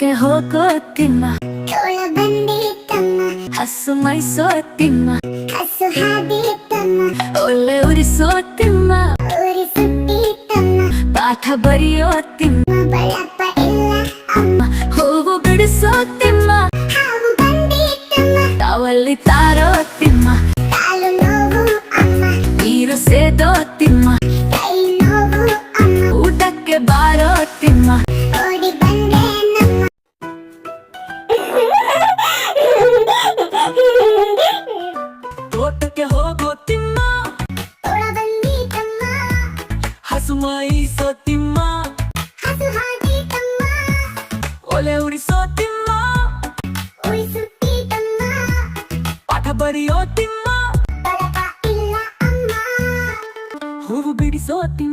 ತೋಟಕ್ಕೆ ಹೋಗೋ ತಿಮ್ಮ ಹಸು ಮೈಸೋ ತಿಮ್ಮ ಒಳ್ಳೆ ಉರಿಸೋ ತಿಮ್ಮ ಪಾಠ ಬರೆಯೋ ತಿಮ್ಮ ಹೂವು ಬಿಡಿಸೋ ತಿಮ್ಮ ತಾವಲ್ಲಿ ತಾರೋ ತಿಮ್ಮ ಬರೆಯೋ ತಿಮ್ಮ. ಹೂವು ಬಿಡಿಸೋ ತಿಮ್ಮ.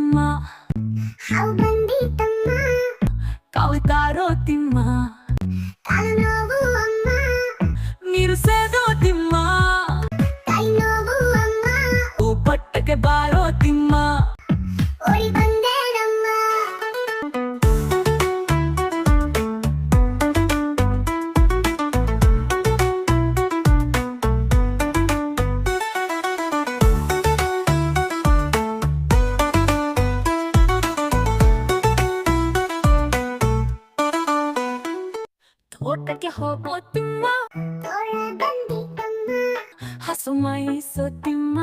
ತೋಟಕ್ಕೆ ಹೋಗೋ ತಿಮ್ಮ ಹಸು ಮೈಸೋ ತಿಮ್ಮ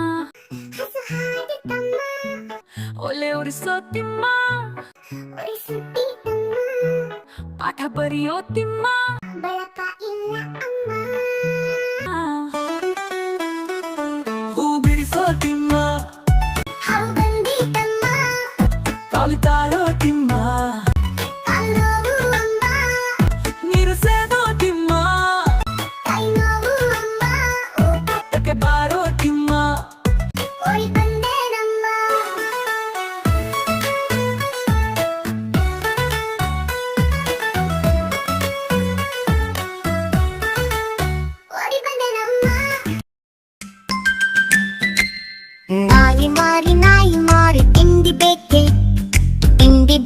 ಒಲೆ ಉರಿಸೋ ತಿಮ್ಮ ಪಾಠ ಬರೆಯೋ ತಿಮ್ಮ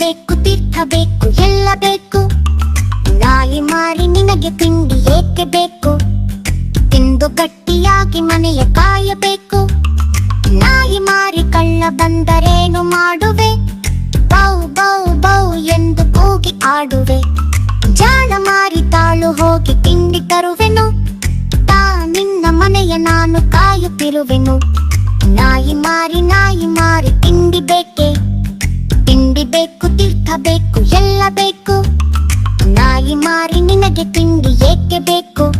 ಬೇಕು ತೀರ್ಥ ಬೇಕು ಎಲ್ಲ ಬೇಕು. ನಾಯಿ ಮಾರಿ ನಿನಗೆ ತಿಂಡಿ ಏಕೆ ಬೇಕು? ತಿಂದು ಗಟ್ಟಿಯಾಗಿ ಮನೆಯ ಕಾಯಬೇಕು ನಾಯಿ ಮಾರಿ ಕಳ್ಳ ಬಂದರೇನು ಮಾಡುವೆ? ಬೌ ಬೌ ಬೌ ಎಂದು ಕೂಗಿ ಆಡುವೆ. ಜಾಣ ಮಾರಿ ತಾಳು ಹೋಗಿ ತಿಂಡಿ ತರುವೆನು. ತಾ ನಿನ್ನ ಮನೆಯ ನಾನು ಕಾಯುತ್ತಿರುವೆನು. ನಾಯಿ ಮಾರಿ ನಾಯಿ ಮಾರಿ ತಿಂಡಿ ಬೇಕೆ? ತಿಂಡಿ ಬೇಕು, ತೀರ್ಥ ಬೇಕು, ಎಲ್ಲ ಬೇಕು. ನಾಯಿ ಮಾರಿ ನಿನಗೆ ತಿಂಡಿ ಏಕೆ ಬೇಕು?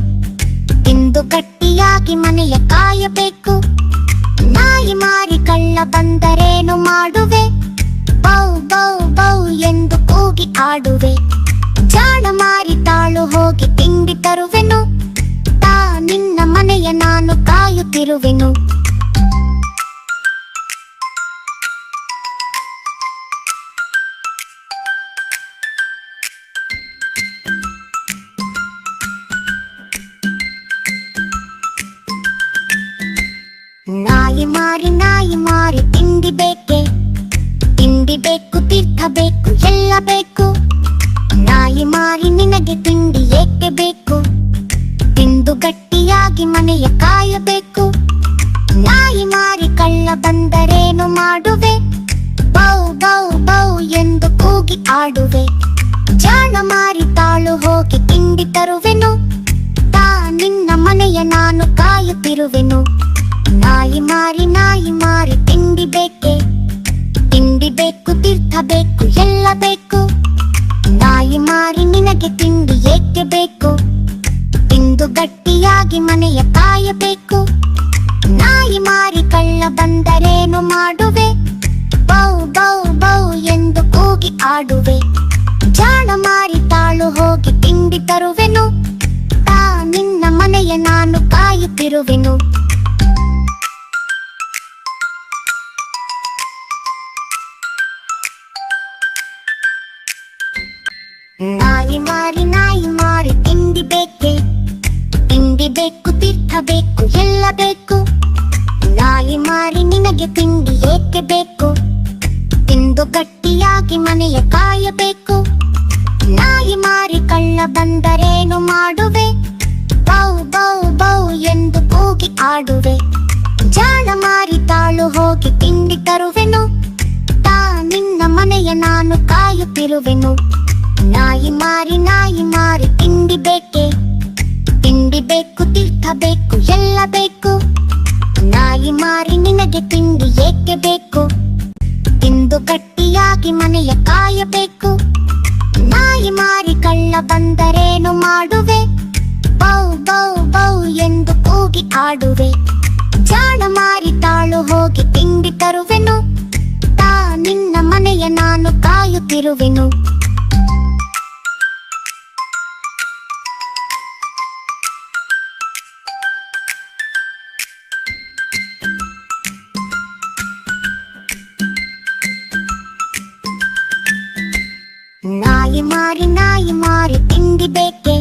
ತಿಂದು ಗಟ್ಟಿಯಾಗಿ ಮನೆಯ ಕಾಯಬೇಕು ನಾಯಿ ಮಾರಿ ಕಳ್ಳ ಬಂದರೇನು ಮಾಡುವೆ? ಬೌ ಬೌ ಬೌ ಎಂದು ಕೂಗಿ ಆಡುವೆ. ಜಾಣ ಮಾರಿ ತಾಳು ಹೋಗಿ ತಿಂಡಿ ತರುವೆನು. ತಾ ನಿನ್ನ ಮನೆಯ ನಾನು ಕಾಯುತ್ತಿರುವೆನು. ನಾಯಿ ಮಾರಿ ನಾಯಿ ಮಾರಿ, ತಿಂಡಿ ಬೇಕೆ? ತಿಂಡಿ ಬೇಕು, ತೀರ್ಥ ಬೇಕು, ಎಲ್ಲ ಬೇಕು. ನಾಯಿ ಮಾರಿ, ನಿನಗೆ ತಿಂಡಿ ಏಕೆ ಬೇಕು? ತಿಂದು ಗಟ್ಟಿಯಾಗಿ ಮನೆಯ ಕಾಯಬೇಕು ನಾಯಿ ಮಾರಿ, ಕಳ್ಳ ಬಂದರೇನು ಮಾಡುವೆ? ಬೌ ಬೌ ಬೌ ಎಂದು ಕೂಗಿ ಆಡುವೆ. ಜಾಣ ಮಾರಿ, ತಾಳು ಹೋಗಿ ತಿಂಡಿ ತರುವೆನು. ತಾ, ನಿನ್ನ ಮನೆಯ ನಾನು ಕಾಯುತ್ತಿರುವೆನು. ನಾಯಿ ಮಾರಿ ನಾಯಿ ಮಾರಿ, ತಿಂಡಿ ಬೇಕೆ? ತಿಂಡಿ ಬೇಕು, ತೀರ್ಥ ಬೇಕು, ಎಲ್ಲ ಬೇಕು. ನಾಯಿ ಮಾರಿ, ನಿನಗೆ ತಿಂಡಿ ಏಕೆ ಬೇಕು? ತಿಂದು ಗಟ್ಟಿಯಾಗಿ ಮನೆಯ ಕಾಯಬೇಕು ನಾಯಿ ಮಾರಿ ಕಳ್ಳ ಬಂದರೇನು ಮಾಡುವೆ? ಬೌ ಬೌ ಬೌ ಎಂದು ಕೂಗಿ ಆಡುವೆ. ಜಾಣ ಮಾರಿ ತಾಳು ಹೋಗಿ ತಿಂಡಿ ತರುವೆನು. ತಾ, ನಿನ್ನ ಮನೆಯ ನಾನು ಕಾಯುತ್ತಿರುವೆನು. ನಾಯಿ ಮಾರಿ ನಾಯಿ ಮಾರಿ, ತಿಂಡಿ ಬೇಕೆ? ತಿಂಡಿ ಬೇಕು, ತೀರ್ಥ ಬೇಕು, ಎಲ್ಲ ಬೇಕು. ನಾಯಿ ಮಾರಿ, ನಿನಗೆ ತಿಂಡಿ ಏಕೆ ಬೇಕು? ತಿಂದು ಗಟ್ಟಿಯಾಗಿ ಮನೆಯ ಕಾಯಬೇಕು ನಾಯಿ ಮಾರಿ ಕಳ್ಳ ಬಂದರೇನು ಮಾಡುವೆ? ಬೌ ಬೌ ಬೌ ಎಂದು ಕೂಗಿ ಆಡುವೆ. ಜಾಣ ಮಾರಿ ತಾಳು ಹೋಗಿ ತಿಂಡಿ ತರುವೆನು. ತಾ, ನಿನ್ನ ಮನೆಯ ನಾನು ಕಾಯುತ್ತಿರುವೆನು. ನಾಯಿ ಮಾರಿ ನಾಯಿ ಮಾರಿ, ತಿಂಡಿ ಬೇಕೆ? ತಿಂಡಿ ಬೇಕು, ತೀರ್ಥ ಬೇಕು, ಎಲ್ಲ ಬೇಕು. ನಾಯಿ ಮಾರಿ, ನಿನಗೆ ತಿಂಡಿ ಏಕೆ ಬೇಕು? ತಿಂದು ಗಟ್ಟಿಯಾಗಿ ಮನೆಯ ಕಾಯಬೇಕು ನಾಯಿ ಮಾರಿ, ಕಳ್ಳ ಬಂದರೇನು ಮಾಡುವೆ? ಬೌ ಬೌ ಬೌ ಎಂದು ಕೂಗಿ ಆಡುವೆ. ಜಾಣ ಮಾರಿ, ತಾಳು ಹೋಗಿ ತಿಂಡಿ ತರುವೆನು. ತಾ, ನಿನ್ನ ಮನೆಯ ನಾನು ಕಾಯುತ್ತಿರುವೆನು. ಮಾರಿ ನಾಯಿ ಮಾರಿ ತಿಂಡಿ ಬೇಕೆ?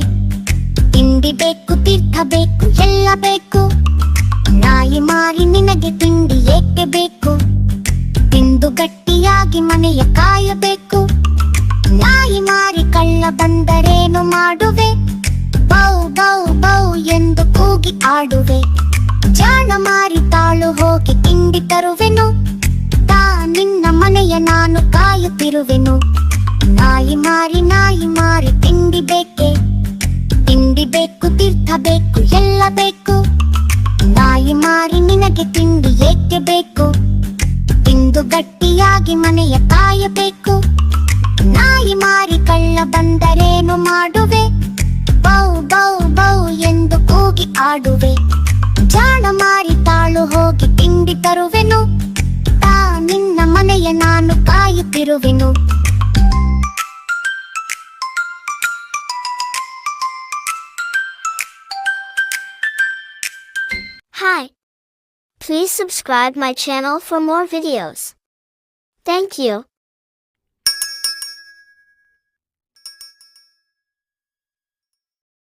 ತಿಂಡಿ ಬೇಕು, ತೀರ್ಥ ಬೇಕು, ಎಲ್ಲ ಬೇಕು. ನಾಯಿ ಮಾರಿ ನಿನಗೆ ತಿಂಡಿ ಏಕೆ ಬೇಕು? ತಿಂದು ಗಟ್ಟಿಯಾಗಿ ಮನೆಯ ಕಾಯಬೇಕು ನಾಯಿ ಮಾರಿ ಕಳ್ಳ ಬಂದರೇನು ಮಾಡುವೆ? ಬೌ ಬೌ ಬೌ ಎಂದು ಕೂಗಿ ಆಡುವೆ. ಜಾಣ ಮಾರಿ ತಾಳು ಹೋಗಿ ತಿಂಡಿ ತರುವೆನು. ತಾ, ನಿನ್ನ ಮನೆಯ ನಾನು ಕಾಯುತ್ತಿರುವೆನು. ನಾಯಿ ಮಾರಿ ನಾಯಿ ಮಾರಿ, ತಿಂಡಿ ಬೇಕೆ? ತಿಂಡಿ ಬೇಕು, ತೀರ್ಥ ಬೇಕು, ಎಲ್ಲ ಬೇಕು. ನಾಯಿ ಮಾರಿ, ನಿನಗೆ ತಿಂಡಿ ಏಕೆ ಬೇಕು? ತಿಂದು ಗಟ್ಟಿಯಾಗಿ ಮನೆಯ ಕಾಯಬೇಕು ನಾಯಿ ಮಾರಿ, ಕಳ್ಳ ಬಂದರೇನು ಮಾಡುವೆ? ಬೌ ಬೌ ಬೌ ಎಂದು ಕೂಗಿ ಆಡುವೆ. ಜಾಣ ಮಾರಿ, ತಾಳು ಹೋಗಿ ತಿಂಡಿ ತರುವೆನು. ತಾ, ನಿನ್ನ ಮನೆಯ ನಾನು ಕಾಯುತ್ತಿರುವೆನು. Hi. Please subscribe my channel for more videos. Thank you.